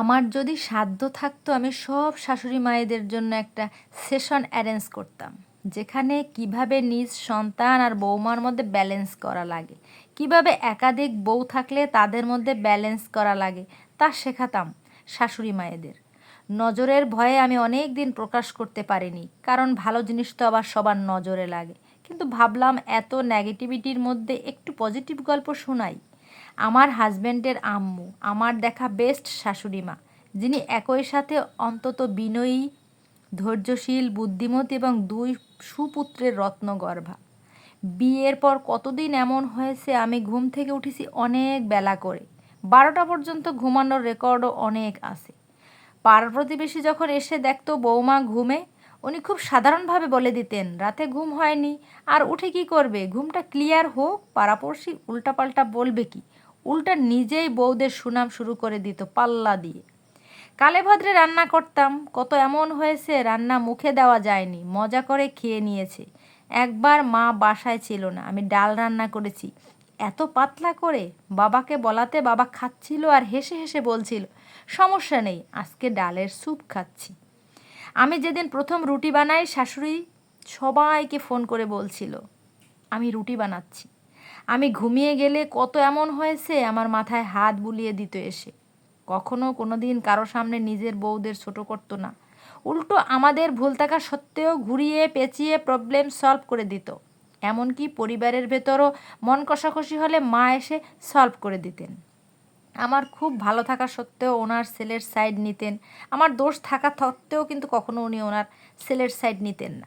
আমার যদি সাধ্য থাকতো, আমি সব শাশুড়ি মায়েদের জন্য একটা সেশন অ্যারেঞ্জ করতাম। যেখানে কীভাবে নিজ সন্তান আর বৌমার মধ্যে ব্যালেন্স করা লাগে। কীভাবে একাধিক বউ থাকলে তাদের মধ্যে ব্যালেন্স করা লাগে, তা শেখাতাম শাশুড়ি মায়েদের। নজরের ভয়ে আমি অনেক দিন প্রকাশ করতে পারিনি, কারণ ভালো জিনিস তো আবার সবার নজরে লাগে। কিন্তু ভাবলাম এত নেগেটিভিটির মধ্যে একটু পজিটিভ গল্প শোনাই। আমার হাজব্যান্ডের আম্মু, আমার দেখা বেস্ট শাশুড়ি মা, যিনি একই সাথে অন্তত বিনয়ী, ধৈর্যশীল, বুদ্ধিমতী এবং দুই সুপুত্রের রত্নগর্ভা। বিয়ের পর কতদিন এমন হয়েছে, আমি ঘুম থেকে উঠেছি অনেক বেলা করে। বারোটা পর্যন্ত ঘুমানোর রেকর্ডও অনেক আছে। পাড়ার প্রতিবেশী যখন এসে দেখতো বৌমা ঘুমে, উনি খুব সাধারণভাবে বলে দিতেন, রাতে ঘুম হয়নি, আর উঠে কি করবে? ঘুমটা ক্লিয়ার হোক, পাড়াপড়শি উল্টাপাল্টা বলবে কি? উল্টা নিজেই বউদের সুনাম শুরু করে দিত পাল্লা দিয়ে। কালে ভদ্রে রান্না করতাম, কত এমন হয়েছে রান্না মুখে দেওয়া যায়নি, মজা করে খেয়ে নিয়েছে। একবার মা বাসায় ছিল না, আমি ডাল রান্না করেছি। এত পাতলা করে বাবাকে বলাতে বাবা খাচ্ছিল আর হেসে হেসে বলছিল, সমস্যা নেই, আজকে ডালের স্যুপ খাচ্ছি। আমি যেদিন প্রথম রুটি বানাই, শাশুড়ি সবাইকে ফোন করে বলছিল, আমি রুটি বানাচ্ছি। আমি ঘুমিয়ে গেলে কত এমন হয়েছে, আমার মাথায় হাত বুলিয়ে দিত এসে। কখনো কোনো দিন কারও সামনে নিজের বউদের ছোট করতো না। উল্টো আমাদের ভুল থাকা সত্ত্বেও ঘুরিয়ে পেঁচিয়ে প্রবলেম সলভ করে দিত। এমনকি পরিবারের ভেতরও মন কষাকষি হলে মা এসে সলভ করে দিতেন। আমার খুব ভালো থাকা সত্ত্বেও ওনার ছেলের সাইড নিতেন। আমার দোষ থাকা সত্ত্বেও কিন্তু কখনো উনি ওনার ছেলের সাইড নিতেন না।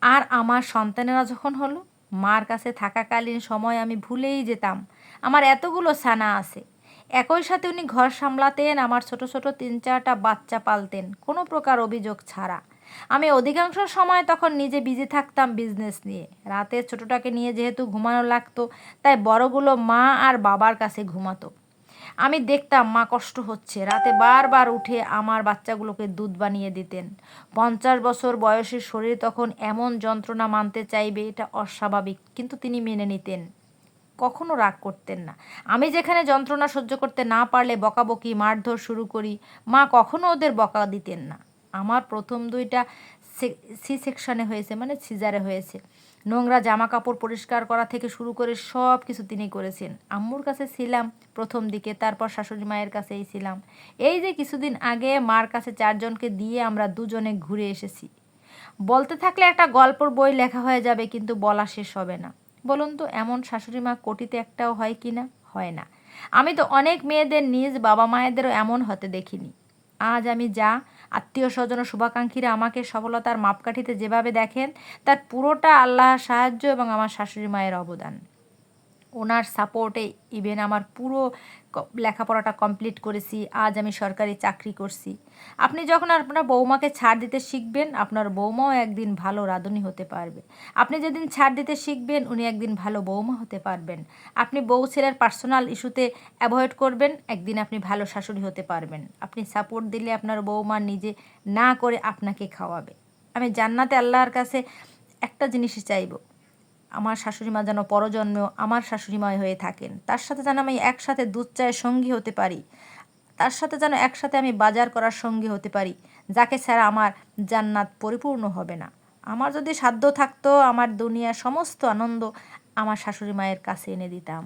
আর আমার সন্তানেরা যখন হলো মার কাছে থাকাকালীন সময় আমি ভুলেই যেতাম। আমার এতগুলো সানা আছে। একই সাথে উনি ঘর সামলাতেন, আমার ছোট ছোট তিন চারটা বাচ্চা পালতেন, কোনো প্রকার অভিযোগ ছাড়া। আমি অধিকাংশ সময় তখন নিজে বিজি থাকতাম বিজনেস নিয়ে। রাতে ছোটটাকে নিয়ে যেহেতু ঘুমানো লাগতো, তাই বড়গুলো মা আর বাবার কাছে ঘুমাতো। আমি দেখতাম মা কষ্ট হচ্ছে। রাতে বারবার উঠে আমার বাচ্চাগুলোকে দুধ বানিয়ে দিতেন। পঞ্চাশ বছর বয়সের শরীর তখন এমন যন্ত্রণা মানতে চাইবে, এটা অস্বাভাবিক, কিন্তু তিনি মেনে নিতেন। কখনো রাগ করতেন না। আমি যেখানে যন্ত্রণা সহ্য করতে না পারলে বকাবকি, মারধর শুরু করি। মা কখনো ওদের বকা দিতেন না। আমার প্রথম দুইটা সি সেকশনে হয়েছে মানে সিজারে হয়েছে। নোংরা জামা কাপড় পরিষ্কার করা থেকে শুরু করে সব কিছু তিনি করেছেন। আম্মুর কাছে ছিলাম প্রথম দিকে, তারপর শাশুড়ি মায়ের কাছেই ছিলাম। এই যে কিছুদিন আগে মার কাছে চারজনকে দিয়ে আমরা দুজনে ঘুরে এসেছি। বলতে থাকলে একটা গল্পর বই লেখা হয়ে যাবে, কিন্তু বলা শেষ হবে না। বলুন তো, এমন শাশুড়ি মা কোটিতে একটাও হয় কি না? হয় না। আমি তো অনেক মেয়েদের নিজ বাবা মায়েদেরও এমন হতে দেখিনি। আজ আমি যা আত্মীয় স্বজন ও শুভাকাঙ্ক্ষীরা আমাকে সফলতার মাপকাঠিতে যেভাবে দেখেন, তার পুরোটা আল্লাহর সাহায্য এবং আমার শাশুড়ি মায়ের অবদান। ওনার সাপোর্টে ইভেন আমার পুরো লেখাপড়াটা কমপ্লিট করেছি, আজ আমি সরকারি চাকরি করছি। আপনি যখন আপনার বৌমাকে ছাড় দিতে শিখবেন, আপনার বৌমাও একদিন ভালো রাঁধুনি হতে পারবে। আপনি যেদিন ছাড় দিতে শিখবেন, উনি একদিন ভালো বৌমা হতে পারবেন। আপনি বউ ছেলের পার্সোনাল ইস্যুতে অ্যাভয়েড করবেন, একদিন আপনি ভালো শাশুড়ি হতে পারবেন। আপনি সাপোর্ট দিলে আপনার বৌমা নিজে না করে আপনাকে খাওয়াবে। আমি জান্নাতে আল্লাহর কাছে একটা জিনিসই চাইব আমার শাশুড়ি মা যেন পরজন্মেও আমার শাশুড়ি মা হয়ে থাকেন। তার সাথে যেন আমি একসাথে দুধ চায়ের সঙ্গী হতে পারি। তার সাথে যেন একসাথে আমি বাজার করার সঙ্গী হতে পারি। যাকে ছাড়া আমার জান্নাত পরিপূর্ণ হবে না। আমার যদি সাধ্য থাকতো, আমার দুনিয়ার সমস্ত আনন্দ আমার শাশুড়ি মায়ের কাছে এনে দিতাম।